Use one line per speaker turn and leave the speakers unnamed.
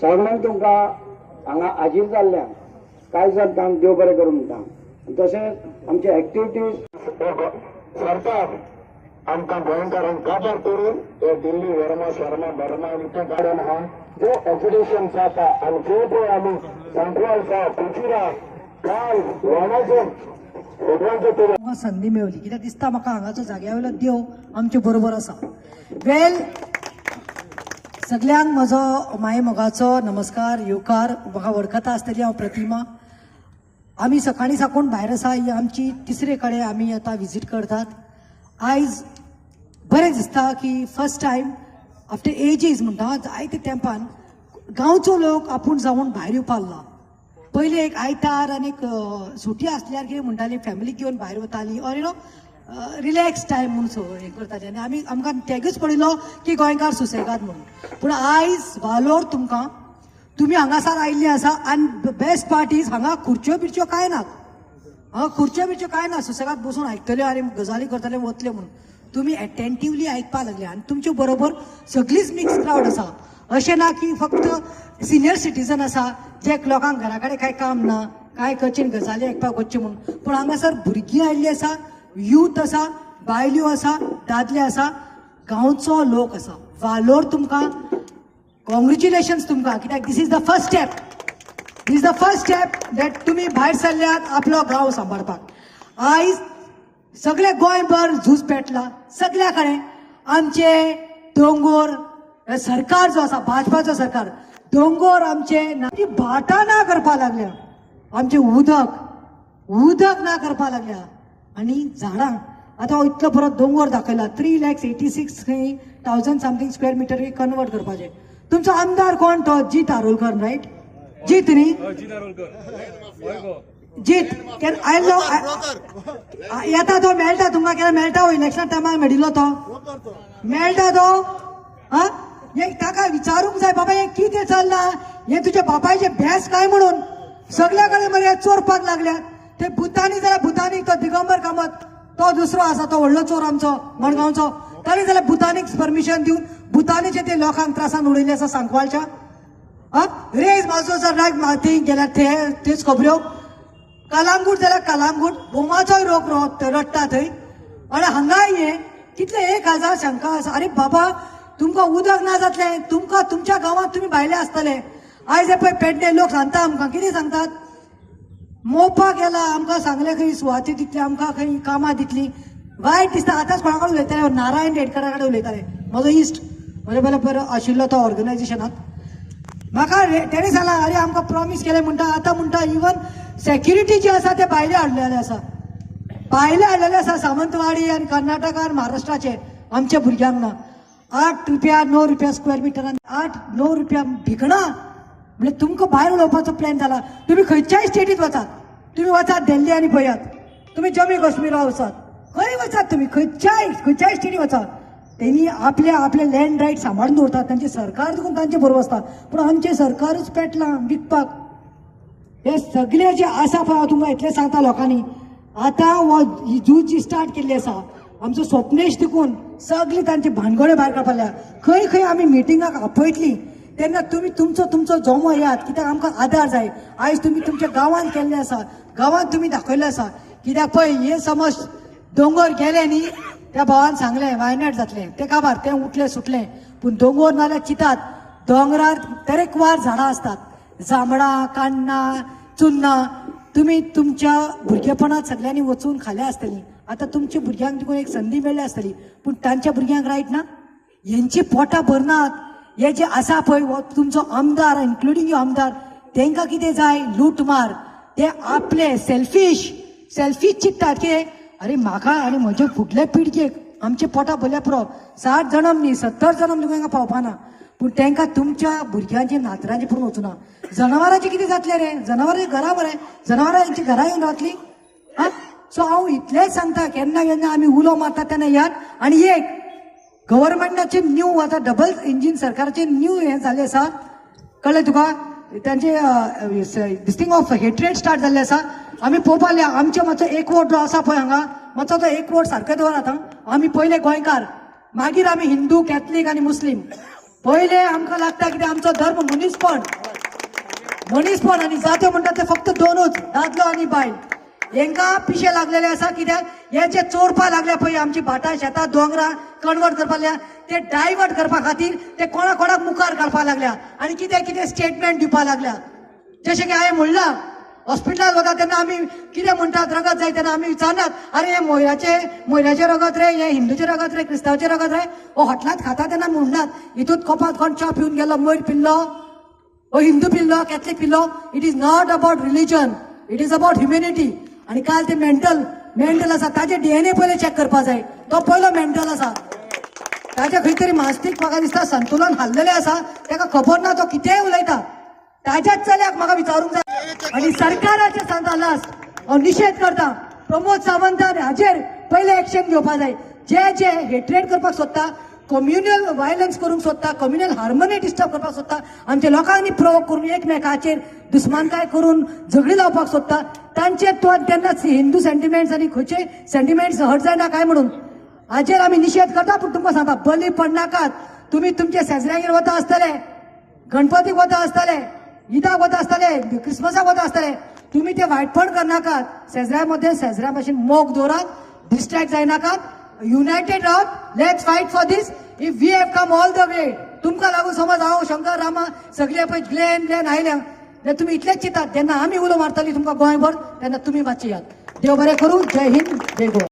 सगळ्यांक तुमकां हांगा हाजीर जाल्ल्यान. कांय सांगता देव बरें करूं म्हणटा तशेंच आमचे एक्टिविटीज सरकार आमकां गोंयकारांक काबार करून हे दिल्ली वर्मा शर्मा बर्मा आनी ते गाड्यान आहा जे एज्युकेशन जाता आनी जे पळय आमी आसा कुचिरा काल वाणाचे
संदी मेवली कित्याक दिसता? म्हाका हांगाचो जाग्या वयलो देव आमचे बरोबर आसा. वेल सगल्यांक म्हजो माये मोगाचो नमस्कार येवकार म्हाका वळखता आसतली हांव प्रतिमा. आमी सकाळी साकून भायर आसा ही आमची तिसरे कडेन आमी आतां विजीट करतात. आयज बरें दिसता की फर्स्ट टायम आफ्टर एजीस म्हणटा जायते तेंपान गांवचो लोक आपूण जावन भायर येवपा पयलीं एक आयतार आनी एक सुटी आसल्यार कितें म्हणटाली फॅमिली घेवन भायर वताली. Or you know relax time म्हणून सो हें करताली आनी आमी आमकां तेगूच पडिल्लो की गोंयकार सुसेगाद म्हणून. पूण आयज वालोर तुमकां तुमी हांगासर आयिल्ली आसा आनी बेस्ट पार्ट इज हांगा खुर्च्यो बिर्च्यो कांय नात हांगा खुर्च्यो बिर्च्यो कांय ना? सुसेगाद बसून आयकतल्यो आनी गजाली करतले वतले म्हणून. तुमी एटेंटिवली आयकपाक लागले आनी तुमचे बरोबर सगळीच मिक्स क्रावड आसा. अशें ना की फक्त सिनियर सिटीजन आसा जे लोकांक घरा कडेन कांय काम ना कांय कचीन गजाली आयकपाक वच्चे म्हणून. पूण हांगासर भुरगीं आयिल्लीं आसा यूथ आसा बायल्यो आसा दादले आसा गांवचो लोक आसा वालोर तुमकां कॉंग्रेच्युलेशन्स तुमकां. कित्याक this is the first step this is the first step that तुमी भायर सरल्यात आपलो गांव सांबाळपाक. आयज सगळे गोंयभर झूज पेटला. सगळ्या कडेन आमचे दोंगोर सरकार जो आसा भाजपाचो सरकार दोंगोर आमचे ना- ती भाटां ना करपा लागल्या. आमचे उदक उदक ना करपा लागल्या. आनी झाडां. आतां हांव इतलो बरो दोंगोर दाखयला थ्री लॅक्स एटी सिक्स खंय thousand something square metre convert करपाचे तुमचो आमदार कोण? तो जीत आरोलकर रायट जीत न्ही जीत. केन्ना आयलो आ- येता तो मेळटा तुमकां केन्ना मेळटा हो इलेक्शन टायमार मेळिल्लो तो. मेळटा तो. हा? हे ताका विचारूंक जाय. बाबा हे कितें चल्लां? हे तुज्या बापायचे भॅस काय म्हणून? सगळ्या कडेन मरे चोरपाक लागल्यात ते भुतांनी जाल्यार भुतानी तो दिगंबर कामत तो दुसरो आसा तो व्हडलो चोर आमचो मडगांवचो. ताणी जाल्यार भुतानीक परमिशन दिवन भुतानीचे ते लोकांक त्रासान उडयले आसा सांकवाळच्या हा? रेज म्हाजो जर राग थंय गेल्यार ते तेच खबऱ्यो. कलांगूट जाल्यार कलांगूट बोमाचोय रोग रडटा थंय. आनी हांगाय हे कितले एक हजार शंका आसा. अरे बाबा तुमकां उदक ना जातलें तुमकां तुमच्या गांवांत तुमी भायले आसतले. आयज हे पळय पेडणे लोक सांगता आमकां कितें सांगतात? मोपा गेला आमकां सांगले खंय सुवाती दितली आमकां खंय कामां दितली. वायट दिसता आतांच कोणा कडेन उलयताले? नारायण रेडकरा कडेन उलयताले. म्हजो इश्ट म्हजे बरें बरो आशिल्लो तो ऑर्गनायजेशनांत म्हाका रे- तेणे सांगला अरे आमकां प्रॉमिस केलें म्हणटा आतां म्हणटा इवन सेक्युरिटी जी आसा ते भायले हाडलेले आसा. भायले हाडलेले आसा सावंतवाडी आनी कर्नाटका आनी महाराष्ट्राचे आमच्या भुरग्यांक ना आठ रुपया णव रुपया स्क्वेअर मिटरान आठ णव रुपया भिकणां. म्हणजे तुमकां भायर उडोवपाचो प्लॅन जाला तुमी खंयच्याय स्टेटीत वचात. तुमी वचात दिल्ली आनी पळयात तुमी जम्मू काश्मीरा वचात. खंय वचात तुमी खंयच्याय खंयच्याय स्टेटी वचात. त्यांनी आपले आपले लँड रायट सांबाळून दवरतात तांचे सरकार देखून तांचे बरोबर आसता पूण आमचे सरकारच पेटलां. विकपाक. हे सगळे जे आसा पळय हांव तुमकां इतलें सांगता लोकांनी. आतां हो ही झूज जी स्टार्ट केल्ली आसा आमचो स्वप्नेश देखून सगळे तांचे भानगडे भायर काडपाल्या खंय खंय आमी मिटिंगाक आपयतली तेन्ना तुमी तुमचो तुमचो जोमो येयात कित्याक आमकां आदार जाय? आयज तुमी तुमच्या गांवांत केल्ले आसा. गांवांत तुमी दाखयल्ले आसा. कित्याक पळय हे समज दोंगर गेले न्ही त्या भावान सांगलें वायनाड जातलें. ते काबार तें उठलें सुटलें. पूण दोंगर नाल्यार चितात दोंगरार तरेकवार झाडां असतात. जांबडां काण्णां चुन्नां. तुमी तुमच्या भुरगेपणांत सगळ्यांनी वचून खाल्या आसतलीं आतां तुमच्या भुरग्यांक देखून एक संदी मेळ्ळी आसतली पूण तांच्या भुरग्यांक रायट ना? हेंची पोटां भरनात. हे जे आसा पळय हो तुमचो आमदार इन्क्लुडींग यो आमदार तांकां कितें जाय? लूटमार. ते आपले सेल्फीश सेल्फीश चित्तात की अरे म्हाका आनी म्हजे फुडले पिळगेक आमचे पोटां भरल्या पुरो साठ जणम न्ही सत्तर जणम तुका पावपाना. पूण तांकां तुमच्या भुरग्यांचे नातरांचे पळोवन वचुना. जनावरांचे कितें जातलें रे? जनावरांचे घरां मरे जनावरां हेंची घरा येवन रावतलीं हा? सो हांव इतलेंच सांगता केन्ना केन्ना आमी उलो मारता तेन्ना याद आनी एक गव्हर्मेंटाचे न्यू आता डबल इंजिन सरकारचे न्यू हे झाले आसा कळ्ळें तुका? त्यांचे डिस्टिंग ऑफ हेट्रेड स्टार्ट जाल्लें आसा आमी पळोवपाल्या आमचे मातसो एक वोट जो आसा पळय हांगा. मातसो तो एक वोट सारको दवरात हां आमी पयले गोंयकार. मागीर आमी हिंदू कॅथलीक आनी मुस्लीम. पहिले आमकां लागता कितें? आमचो धर्म मनीसपण मनीसपण आनी जात्यो म्हणटा ते फक्त दोनूच दादलो आनी बायल. हेंकां पिशे लागलेले आसा कित्याक हे जे चोरपा लागल्या पळय आमची भाटां शेतां दोंगरां. कन्वर्ट करपा लागल्या ते डायवर्ट करपा खातीर ते कोणा कोणाक मुखार काडपा लागल्या आनी कितें कितें स्टेटमेंट दिवपा लागल्या. जशें की हांवें म्हणलां हॉस्पिटलांत वता तेन्ना आमी कितें म्हणटात रगत जाय तेन्ना आमी विचारनात अरे हे मोयराचे मोयराचे रगत रे हे हिंदूचे रगत रे क्रिस्तांवचे रगत रे? हो हॉटलांत खाता तेन्ना म्हणनात हितूंत कपात कोण च्या पिवन गेलो मोयर पिल्लो. ओ हिंदू पिल्लो Catholic pillow it is not about religion it is about humanity आनी काल ते मेंटल मेंटल आसा ताजे डीएनए पयले चॅक करपा जाय तो पयलो मेंटल आसा ताजे खंय तरी मास्तीक म्हाका दिसता संतुलन हाल्लेलें आसा ताका खबर ना तो कितेंय उलयता. ताज्याच चल्याक म्हाका विचारूंक जाय आनी सरकाराचे सांगता लास्ट हांव निशेध करता. प्रमोद सावंतान हाजेर पयले एक्शन घेवपा जाय. जे जे हेट्रेड करपाक सोदता कम्युनल वायलंस करूंक सोदता कम्युनल हार्मनी डिस्टर्ब करपाक सोदता आमच्या लोकांनी प्रोवोक करून एकमेकाचेर दुस्मानकाय करून झगडी लावपाक सोदता. तांचेर तो तेन्ना हिंदू सेंटिमेंट्स आनी खंयचे सेंटिमेंट्स हट जायना काय म्हणून? हाजेर आमी निशेध करता पूण तुमकां सांगता बली पडनाकात तुमी तुमचे शेजऱ्यागेर वता आसतले गणपतीक वता आसतले ईदाक वता आसतले क्रिस्मसाक वता आसतले तुम्ही ते वायटपण करनाकात शेजऱ्यामध्ये शेजऱ्या भाशेन मोग दवरात डिस्ट्रॅक्ट जायनाकात united Rawat let's fight for this if we have come all the way तुमकां लागून समज हांव शंकर रामा सगळे पळय ग्लेन ग्लेन आयल्या जाल्यार तुमी इतलेच चिंतात. जेन्ना आमी उलो मारतली तुमकां गोंयभर तेन्ना तुमी मातशी यात देव बरें करूं जय हिंद जय गोवा.